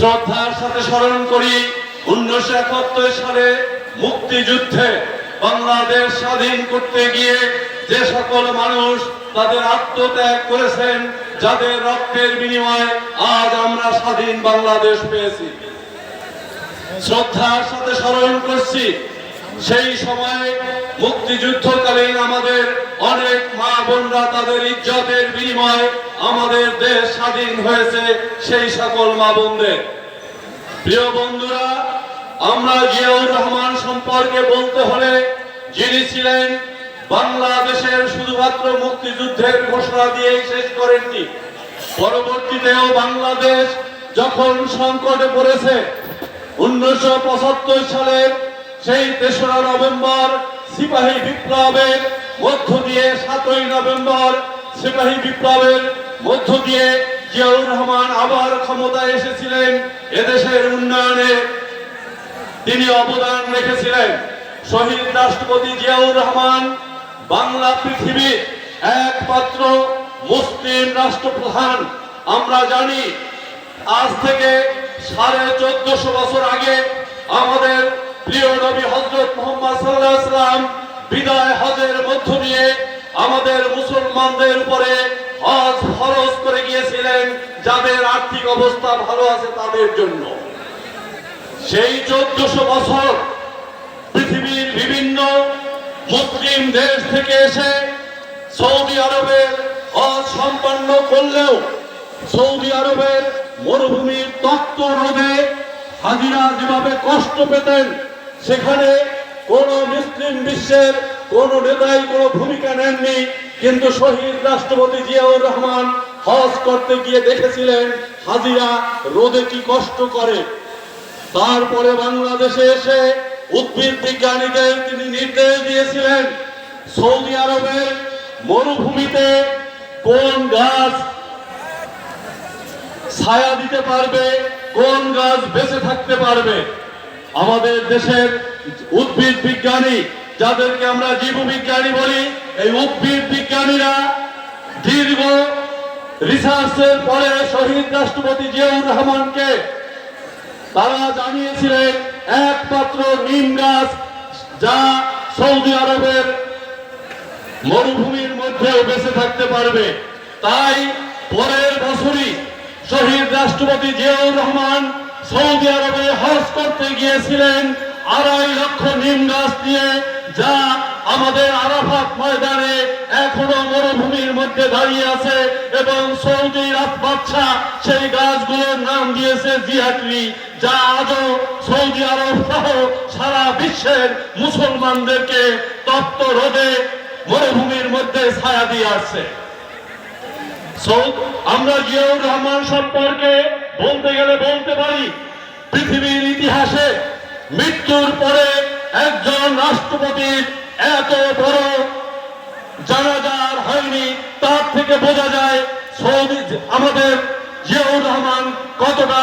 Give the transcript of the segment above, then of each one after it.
শ্রদ্ধার সাথে স্মরণ করি উনিশশো একাত্তর সালে মুক্তিযুদ্ধে বাংলাদেশ স্বাধীন করতে গিয়ে যে সকল মানুষ তাদের আত্মত্যাগ করেছেন, যাদের রক্তের বিনিময়ে আজ আমরা স্বাধীন বাংলাদেশ পেয়েছি। শ্রদ্ধার সাথে স্মরণ করছি সেই সময় মুক্তিযুদ্ধকালীন আমাদের অনেক মা বোনরা তাদের ইজ্জতের বিনিময়ে আমাদের দেশ স্বাধীন হয়েছে সেই সকল মা বোনদের। প্রিয় বন্ধুরা, আমরা জিয়াউর রহমান সম্পর্কে বলতে হলে যিনি ছিলেন বাংলাদেশের শুধুমাত্র মুক্তিযুদ্ধের ঘোষণা দিয়েই শেষ করেননি। পরবর্তীতেও বাংলাদেশ যখন সংকটে পড়েছে, উনিশশো পঁচাত্তর সালের সেই তেসরা নভেম্বর সিপাহী বিপ্লবের মধ্য দিয়ে সাতই নভেম্বর সিপাহী বিপ্লবের মধ্য দিয়ে জিয়াউর রহমান আবার ক্ষমতায় এসেছিলেন এদেশের উন্নয়নে। তিনি অবদান রেখেছিলেন। শহীদ রাষ্ট্রপতি জিয়াউর রহমান বাংলা পৃথিবীর একমাত্র মুসলিম রাষ্ট্রপ্রধান। আমরা জানি আজ থেকে সাড়ে চোদ্দশো বছর আগে আমাদের প্রিয় নবী হজরত মোহাম্মদ সাল্লাহ সাল্লাম বিদায় হজের মধ্য দিয়ে আমাদের মুসলমানদের উপরে হজ ফরজ করে গিয়েছিলেন। যাদের আর্থিক অবস্থা ভালো আছে তাদের জন্য। সেই চোদ্দশো বছর পৃথিবীর বিভিন্ন মুসলিম দেশ থেকে এসে সৌদি আরবের হজ সম্পন্ন করলেও সৌদি আরবের মরুভূমির তত্ত্ব রোধে হাজিরা যেভাবে কষ্ট পেতেন সেখানে কোন মুসলিম বিশ্বের কোন নেতাই কোনো ভূমিকা নেননি, কিন্তু শহীদ রাষ্ট্রপতি জিয়াউর রহমান হজ করতে গিয়ে দেখেছিলেন হাজিরা রোদে কি কষ্ট করে। তারপরে বাংলাদেশে এসে উদ্ভিদ বিজ্ঞানীদের তিনি নির্দেশ দিয়েছিলেন, সৌদি আরবের মরুভূমিতে কোন গাছ ছায়া দিতে পারবে, কোন গাছ বেঁচে থাকতে পারবে। আমাদের দেশের উদ্ভিদ বিজ্ঞানী, যাদেরকে আমরা জীববিজ্ঞানী বলি, এই উদ্ভিদ বিজ্ঞানীরা দীর্ঘ রিসার্চের পরে শহীদ রাষ্ট্রপতি জিয়াউর রহমানকে তারা জানিয়েছিলেন, একমাত্র নিম গাছ যা সৌদি আরবের মরুভূমির মধ্যেও বেঁচে থাকতে পারবে। তাই পরের বছরই শহীদ রাষ্ট্রপতি জিয়াউর রহমান সৌদি আরবে হজ করতে গিয়েছিলেন আড়াই লক্ষ নিম গাছ দিয়ে, যা আমাদের আরাফাত ময়দানে এখনও মরুভূমির মধ্যে দাঁড়িয়ে আছে এবং সৌদি বাচ্চা সেই গাছগুলোর নাম দিয়েছে জিয়াট্রি যা আজও সৌদি আরব সহ সারা বিশ্বের মুসলমানদেরকে তপ্ত রোদে মরুভূমির মধ্যে ছায়া দিয়ে আসছে। আমরা জিয়াউর রহমান সম্পর্কে বলতে গেলে বলতে পারি, পৃথিবীর ইতিহাসে মৃত্যুর পরে একজন রাষ্ট্রপতির এত বড় জানাজার হয়নি, তার থেকে বোঝা যায় সৌদি আমাদের জিয়াউর রহমান কতটা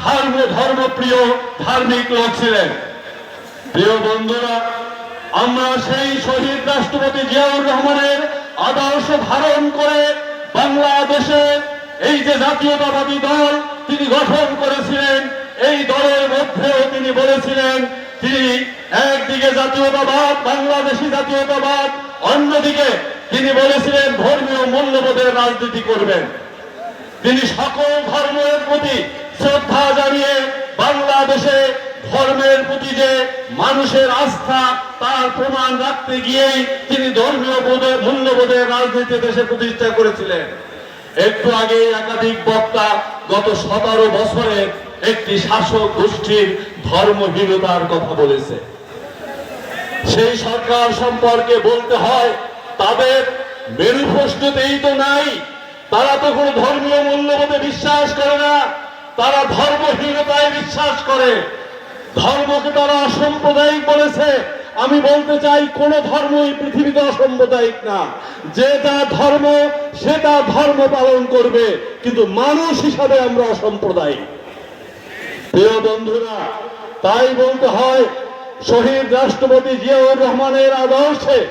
ধর্ম, ধর্মপ্রিয়, ধার্মিক লোক ছিলেন। প্রিয় বন্ধুরা, আমরা সেই শহীদ রাষ্ট্রপতি জিয়াউর রহমানের আদর্শ ধারণ করে বাংলাদেশে এই যে জাতীয়তাবাদী দল তিনি গঠন করেছিলেন, এই দলের মধ্যেও তিনি বলেছিলেন, তিনি একদিকে জাতীয়তাবাদ, বাংলাদেশি জাতীয়তাবাদ, অন্যদিকে তিনি বলেছিলেন, ধর্মীয় মূল্যবোধের রাজনীতি করবেন। তিনি সকল ধর্মের প্রতি শ্রদ্ধা জানিয়ে বাংলাদেশে ধর্মের প্রতি যে মানুষের আস্থা, তার প্রমাণ রাখতে গিয়েই তিনি ধর্মীয় বোধের মূল্যবোধের রাজনীতি দেশে প্রতিষ্ঠা করেছিলেন। একটু আগে একাধিক বক্তা গত সতেরো বছরে একটি শাসক গোষ্ঠীর ধর্মহীনতার কথা বলেছে। সেই সরকার সম্পর্কে বলতে হয়, তাদের মেরু প্রশ্নতেই তো নাই। তারা তো কোনো ধর্মীয় মূল্যবোধে বিশ্বাস করে না। তারা ধর্মহীনতায় বিশ্বাস করে। ধর্মকে তারা অসাম্প্রদায়িক বলেছে। আমি বলতে চাই, কোন ধর্ম এই পৃথিবীতে অসাম্প্রদায়িক না। যে তা ধর্ম, সে তা ধর্ম পালন করবে, কিন্তু মানুষ হিসাবে আমরা অসাম্প্রদায়িক। প্রিয় বন্ধুরা, তাই বলতে হয়, শহীদ রাষ্ট্রপতি জিয়াউর রহমানের আদর্শে